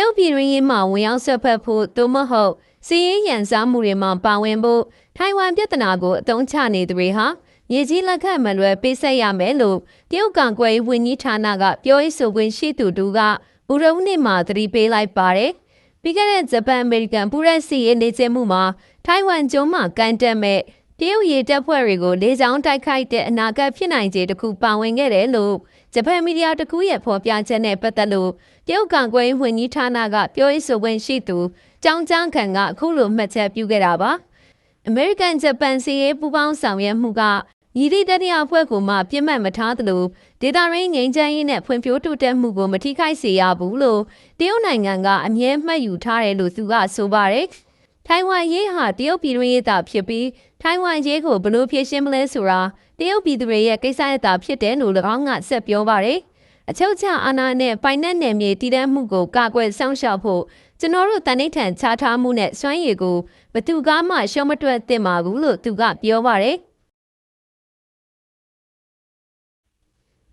တ်ပြည်ရင်းရေးမှာဝင်ရောက်ဆက်ဖက်ဖို့သို့မဟုတ်စီးရင်ရန်စားမှုတွေမှာပါဝင်ဖို့ထိုင်ဝမ်ပြဿနာကိုအသုံးချနေသူတွေဟာမြေကြီးလက်ခတ်မလွယ်ပေးဆက်ရမယ်လို့တရုတ်ကောင်ကွယ်ရေးဝန်ကြီးဌာနကပြောရေးဆိုခွင့်ရှိသူတူကဘူရုံးနေ့မှာသတိပေးလိုက်ပါတယ်။ပြီးခဲ့တဲ့ဂျပန်အမေရိကန်ပူရက်စီရေးနေကျမှုမှာထိုင်ဝမ်ကျွန်းမှာကန်တက်မဲ့ တရုတ်ရေတပ်ဖွဲ့တွေကိုလေကြောင်းတိုက်ခိုက်တဲ့အနာဂတ်ဖြစ်နိုင်ခြေတစ်ခုပါဝင်ခဲ့တယ်လို့ဂျပန်မီဒီယာတစ်ခုရဲ့ဖော်ပြချက်နဲ့ပတ်သက်လို့တရုတ်ကောင်ကွယ်ရေးဝန်ကြီးဌာနကပြောရေးဆိုခွင့်ရှိသူကျောင်းကျန်းခံကအခုလိုမှတ်ချက်ပြုခဲ့တာပါ။ American Japan စီးရေးပူးပေါင်းဆောင်ရွက်မှုကညီသည့်တတိယအဖွဲ့ကိုမှပြစ်မှတ်မထားသလိုဒေတာရင်းငိမ့်ချမ်းရေးနဲ့ဖွံ့ဖြိုးတိုးတက်မှုကိုမထိခိုက်စေရဘူးလို့တရုတ်နိုင်ငံကအမြဲမှတ်ယူထားတယ်လို့သူကဆိုပါတယ်။ ထိုင်ဝမ်ရေးဟာတရုတ်ပြည်တွင်းရေးသာဖြစ်ပြီးထိုင်ဝမ်ရေးကိုဘလို့ဖြည့်ရှင်းမလဲဆိုတာတရုတ်ပြည်သူတွေရဲ့ကိစ္စရတာဖြစ်တယ်လို့၎င်းကဆက်ပြောပါတယ်။အချုပ်ချအာဏာနဲ့ပိုင်နက်နယ်မြေတည်တဲ့မှုကိုကာကွယ်စောင့်ရှောက်ဖို့ကျွန်တော်တို့တန်ဋိဌာန်ချထားမှုနဲ့စွမ်းရည်ကိုဘသူကမှရှုံးမတွက်သင့်ပါဘူးလို့သူကပြောပါတယ်။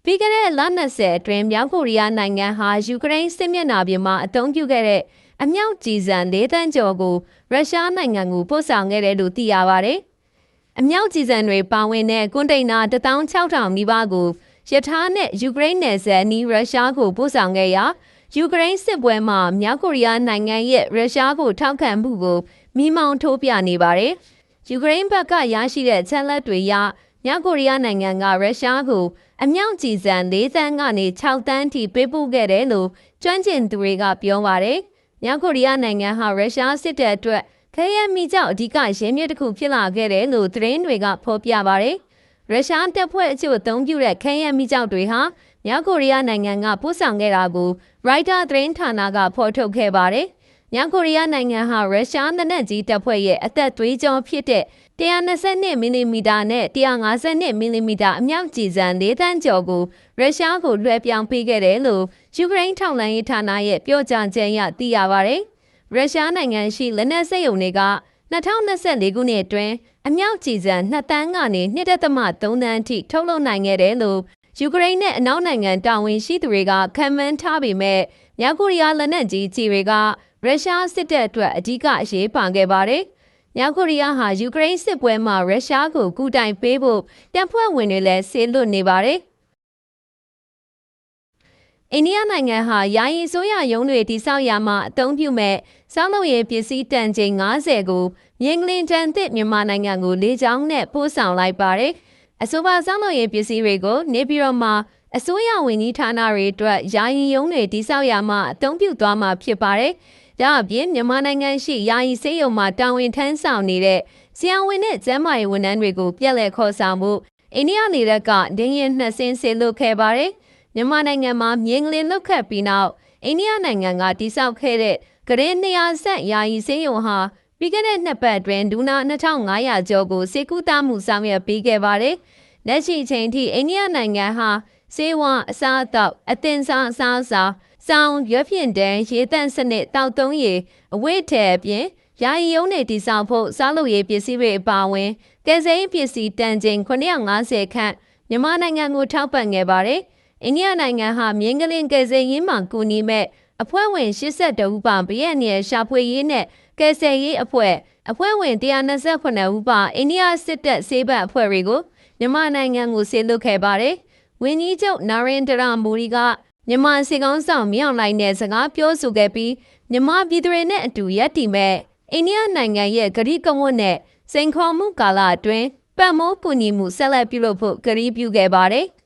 ပြီးခဲ့တဲ့လ20အတွင်းမြောက်ကိုရီးယားနိုင်ငံဟာယူကရိန်းစစ်မျက်နှာပြင်မှာအသုံးပြုခဲ့တဲ့ အမြောက်ကြီးစံ၄တန်းကျော်ကိုရုရှားနိုင်ငံကိုပို့ဆောင်ခဲ့တယ်လို့သိရပါတယ်။အမြောက်ကြီးစံတွေပါဝင်တဲ့ကွန်တိန်နာ16000နီးပါးကိုရထားနဲ့ယူကရိန်းနယ်စပ်နီးရုရှားကိုပို့ဆောင်ခဲ့ရာယူကရိန်းစစ်ပွဲမှာမြောက်ကိုရီးယားနိုင်ငံရဲ့ရုရှားကိုထောက်ခံမှုကိုမိမောင်းထိုးပြနေပါတယ်။ယူကရိန်းဘက်ကရရှိတဲ့ချက်လက်တွေရမြောက်ကိုရီးယားနိုင်ငံကရုရှားကိုအမြောက်ကြီးစံ၄သန်းကနေ6သန်းထိပေးပို့ခဲ့တယ်လို့ကျွမ်းကျင်သူတွေကပြောပါတယ်။ မြောက်ကိုရီးယားနိုင်ငံဟာရုရှားစစ်တပ်အတွက်ခဲယမ်းမိကြောင့်အဓိကရင်းမြစ်တစ်ခုဖြစ်လာခဲ့တယ်လို့သတင်းတွေကဖော်ပြပါတယ်။ရုရှားတပ်ဖွဲ့အချို့အသုံးပြုတဲ့ခဲယမ်းမိကြောင့်တွေဟာမြောက်ကိုရီးယားနိုင်ငံကပို့ဆောင်ခဲ့တာကိုရိုက်တာသတင်းဌာနကဖော်ထုတ်ခဲ့ပါတယ်။ မြောက်ကိုရီးယားနိုင်ငံဟာရုရှားနက်နက်ကြီးတပ်ဖွဲ့ရဲ့အသက်သွေးကြောဖြစ်တဲ့120မီလီမီတာနဲ့150မီလီမီတာအမြောက်ကြည်စံ၄တန်းကျော်ကိုရုရှားကိုလွှဲပြောင်းပေးခဲ့တယ်လို့ယူကရိန်းထောက်လှမ်းရေးဌာနရဲ့ပြောကြားချက်အရသိရပါတယ်။ရုရှားနိုင်ငံရှိလက်နက်စက်ရုံတွေက2024ခုနှစ်အတွင်းအမြောက်ကြည်စံ2တန်းကနေ2.3တန်းအထိထုတ်လုပ်နိုင်ခဲ့တယ်လို့ ယူကရိန်းနဲ့အနောက်နိုင်ငံတာဝန်ရှိသူတွေကခံမှန်းထားပေမဲ့မြောက်ကိုရီးယားလက်နက်ကြီးကြီးတွေကရုရှားစစ်တပ်အတွက်အ धिक အရေးပါခဲ့ပါတယ်။မြောက်ကိုရီးယားဟာယူကရိန်းစစ်ပွဲမှာရုရှားကိုကူတိုင်ပေးဖို့တပ်ဖွဲ့ဝင်တွေလည်းဆေးလွတ်နေပါတယ်။အိန္ဒိယနိုင်ငံဟာယာယီဆိုးရရုံးတွေတိစောက်ရာမှာအသုံးပြုမဲ့စောင်းလုံရေးပစ္စည်းတန်ချိန်90ကိုမြင်းကလင်တန်သစ်မြန်မာနိုင်ငံကိုလေကြောင်းနဲ့ပို့ဆောင်လိုက်ပါတယ်။ အဆိုပါစောင်းလုံရေးပစ္စည်းတွေကိုနေပြည်တော်မှာအစိုးရဝန်ကြီးဌာနတွေအတွက်ယာယီရုံးတွေတိစောက်ရာမှာအသုံးပြုသွားမှာဖြစ်ပါတယ်။ဒါအပြင်မြန်မာနိုင်ငံရှိယာယီစေယုံမှာတာဝန်ထမ်းဆောင်နေတဲ့ဆရာဝန်နဲ့ကျန်းမာရေးဝန်ထမ်းတွေကိုပြက်လက်ခေါ်ဆောင်မှုအိန္ဒိယနေရက်ကဒင်းရင်နှစ်ဆင်းဆေလွတ်ခဲ့ပါတယ်။မြန်မာနိုင်ငံမှာမြင်းကလင်းလွတ်ခတ်ပြီးနောက်အိန္ဒိယနိုင်ငံကတိစောက်ခဲ့တဲ့ဂရင်း200ဆက်ယာယီစေယုံဟာ ပြီးခဲ့တဲ့နှစ်ပတ်အတွင်းဒူနာ2500ကျော်ကိုစေကူတာမှုဆောင်ရွက်ပေးခဲ့ပါတယ်။လက်ရှိချိန်ထိအိန္ဒိယနိုင်ငံဟာစေဝါအစားအသောက်အသင်စားအစားအစာစောင်းရွက်ဖြင့်တန်းရေတန့်စနစ်တောက်သုံးရေအဝိထဲအပြင်ယာယီရုံးနေတည်ဆောက်ဖို့စားလုပ်ရေးပစ္စည်းတွေအပါအဝင်ကယ်ဆယ်ရေးပစ္စည်းတန်ချိန်950ခန့်မြန်မာနိုင်ငံကိုထောက်ပံ့ခဲ့ပါတယ်။အိန္ဒိယနိုင်ငံဟာမြင်းကလင်းကယ်ဆယ်ရေးမှကူညီမဲ့ အဖွဲ့ဝင်82ဦးပါဗီယက်နယ်ရှာဖွေရေးနဲ့ကယ်ဆယ်ရေးအဖွဲ့အဖွဲ့ဝင်128ဦးပါအိန္ဒိယစစ်တပ်စေဘတ်အဖွဲ့တွေကိုမြန်မာနိုင်ငံကိုဆေးလွတ်ခဲ့ပါတယ်။ဝင်းကြီးချုပ်နာရင်ဒရာမူရီကမြန်မာစီကောင်းဆောင်မြောင်လိုက်တဲ့စကားပြောဆိုခဲ့ပြီးမြန်မာပြည်သူတွေနဲ့အတူရပ်တည်မဲ့အိန္ဒိယနိုင်ငံရဲ့ဂရိကဝတ်နဲ့စိန်ခေါ်မှုကာလအတွင်းပတ်မိုးကူညီမှုဆက်လက်ပြုလုပ်ဖို့ကတိပြုခဲ့ပါတယ်။